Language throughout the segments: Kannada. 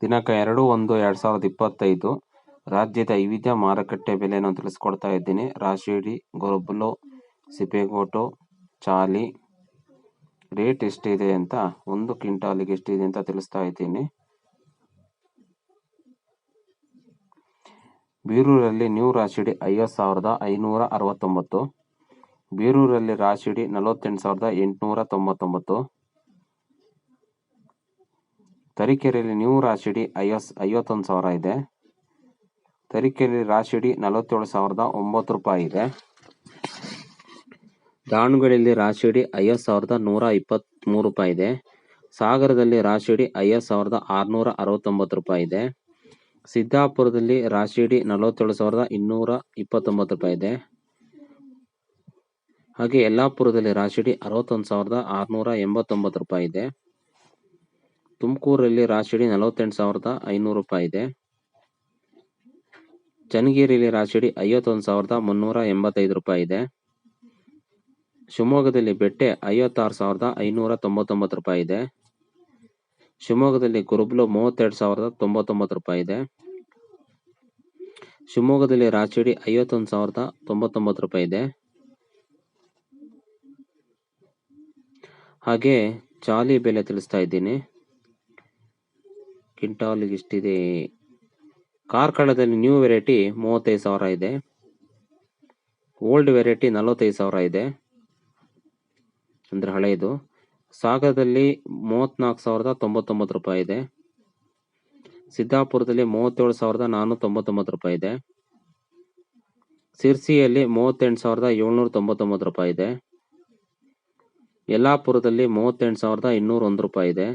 ದಿನಾಂಕ ಎರಡು ಒಂದು ಎರಡು ಸಾವಿರದ ಇಪ್ಪತ್ತೈದು. ರಾಜ್ಯದ ವಿವಿಧ ಮಾರುಕಟ್ಟೆ ಬೆಲೆಯನ್ನು ತಿಳಿಸ್ಕೊಡ್ತಾ ಇದ್ದೀನಿ. ರಾಶಿಡಿ ಗೊರಬುಲು ಸಿಪೆಗೋಟು ಚಾಲಿ, ರೇಟ್ ಎಷ್ಟಿದೆ ಅಂತ, ಒಂದು ಕ್ವಿಂಟಾಲಿಗೆ ಎಷ್ಟಿದೆ ಅಂತ ತಿಳಿಸ್ತಾ ಇದ್ದೀನಿ. ಬೀರೂರಲ್ಲಿ ನ್ಯೂ ರಾಶಿಡಿ ಐವತ್ತು ಸಾವಿರದ ಐನೂರ ಅರವತ್ತೊಂಬತ್ತು. ಬೀರೂರಲ್ಲಿ ರಾಶಿಡಿ ನಲವತ್ತೆಂಟು ಸಾವಿರದ ಎಂಟುನೂರ ತೊಂಬತ್ತೊಂಬತ್ತು. ತರೀಕೆರೆಯಲ್ಲಿ ನ್ಯೂ ರಾಶಿಡಿ ಐವತ್ ಐವತ್ತೊಂದು ಸಾವಿರ ಇದೆ. ತರೀಕೆರೆಯಲ್ಲಿ ರಾಶಿಡಿ ನಲವತ್ತೇಳು ಸಾವಿರದ ಒಂಬತ್ತು ರೂಪಾಯಿ ಇದೆ. ದಾವಣಗೆರೆಯಲ್ಲಿ ರಾಶಿಡಿ ಐವತ್ತು ಸಾವಿರದ ನೂರ ಇಪ್ಪತ್ತ್ಮೂರು ರೂಪಾಯಿ ಇದೆ. ಸಾಗರದಲ್ಲಿ ರಾಶಿಡಿ ಐವತ್ತು ಸಾವಿರದ ಆರುನೂರ ಅರವತ್ತೊಂಬತ್ತು ರೂಪಾಯಿ ಇದೆ. ಸಿದ್ದಾಪುರದಲ್ಲಿ ರಾಶಿಡಿ ನಲವತ್ತೇಳು ಸಾವಿರದ ಇನ್ನೂರ ಇಪ್ಪತ್ತೊಂಬತ್ತು ರೂಪಾಯಿ ಇದೆ. ಹಾಗೆ ಯಲ್ಲಾಪುರದಲ್ಲಿ ರಾಶಿಡಿ ಅರವತ್ತೊಂದು ಸಾವಿರದ ಆರುನೂರ ಎಂಬತ್ತೊಂಬತ್ತು ರೂಪಾಯಿ ಇದೆ. ತುಮಕೂರಲ್ಲಿ ರಾಶಿಡಿ ನಲವತ್ತೆಂಟು ಸಾವಿರದ ಐನೂರು ರೂಪಾಯಿ ಇದೆ. ಚನ್ನಗಿರಿಯಲ್ಲಿ ರಾಶಿಡಿ ಐವತ್ತೊಂದು ಸಾವಿರದ ಮುನ್ನೂರ ಎಂಬತ್ತೈದು ರೂಪಾಯಿ ಇದೆ. ಶಿವಮೊಗ್ಗದಲ್ಲಿ ಬೆಟ್ಟೆ ಐವತ್ತಾರು ಸಾವಿರದ ಐನೂರ ತೊಂಬತ್ತೊಂಬತ್ತು ರೂಪಾಯಿ ಇದೆ. ಶಿವಮೊಗ್ಗದಲ್ಲಿ ಗುರುಬ್ಲು ಮೂವತ್ತೆರಡು ಸಾವಿರದ ತೊಂಬತ್ತೊಂಬತ್ತು ರೂಪಾಯಿ ಇದೆ. ಶಿವಮೊಗ್ಗದಲ್ಲಿ ರಾಚಿಡಿ ಐವತ್ತೊಂದು ಸಾವಿರದ ತೊಂಬತ್ತೊಂಬತ್ತು ರೂಪಾಯಿ ಇದೆ. ಹಾಗೆ ಚಾಲಿ ಬೆಲೆ ತಿಳಿಸ್ತಾ ಇದ್ದೀನಿ. ಕ್ವಿಂಟಾಲಿಗೆ ಇಷ್ಟಿದೆ ಕಾರ್ಕಳದಲ್ಲಿ ನ್ಯೂ ವೆರೈಟಿ ಮೂವತ್ತೈದು ಸಾವಿರ ಇದೆ. ಓಲ್ಡ್ ವೆರೈಟಿ ನಲವತ್ತೈದು ಸಾವಿರ ಇದೆ. ಅಂದರೆ ಹಳೆಯದು ಸಾಗರದಲ್ಲಿ ಮೂವತ್ತ್ನಾಲ್ಕು ಸಾವಿರದ ತೊಂಬತ್ತೊಂಬತ್ತು ರೂಪಾಯಿ ಇದೆ. ಸಿದ್ದಾಪುರದಲ್ಲಿ ಮೂವತ್ತೇಳು ಸಾವಿರದ ನಾನ್ನೂರ ತೊಂಬತ್ತೊಂಬತ್ತು ರೂಪಾಯಿ ಇದೆ. ಸಿರ್ಸಿಯಲ್ಲಿ ಮೂವತ್ತೆಂಟು ಸಾವಿರದ ಏಳ್ನೂರ ತೊಂಬತ್ತೊಂಬತ್ತು ರೂಪಾಯಿ ಇದೆ. ಯಲ್ಲಾಪುರದಲ್ಲಿ ಮೂವತ್ತೆಂಟು ಸಾವಿರದ ಇನ್ನೂರ ಒಂದು ರೂಪಾಯಿ ಇದೆ.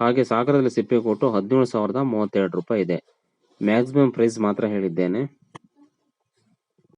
ಹಾಗೆ ಸಾಗರದಲ್ಲಿ ಸಿಪ್ಪೆ ಕೊಟ್ಟು ಹದಿನೇಳು ಸಾವಿರದ ಮೂವತ್ತೆರಡು ರೂಪಾಯಿ ಇದೆ. ಮ್ಯಾಕ್ಸಿಮಮ್ ಪ್ರೈಸ್ ಮಾತ್ರ ಹೇಳಿದ್ದೇನೆ.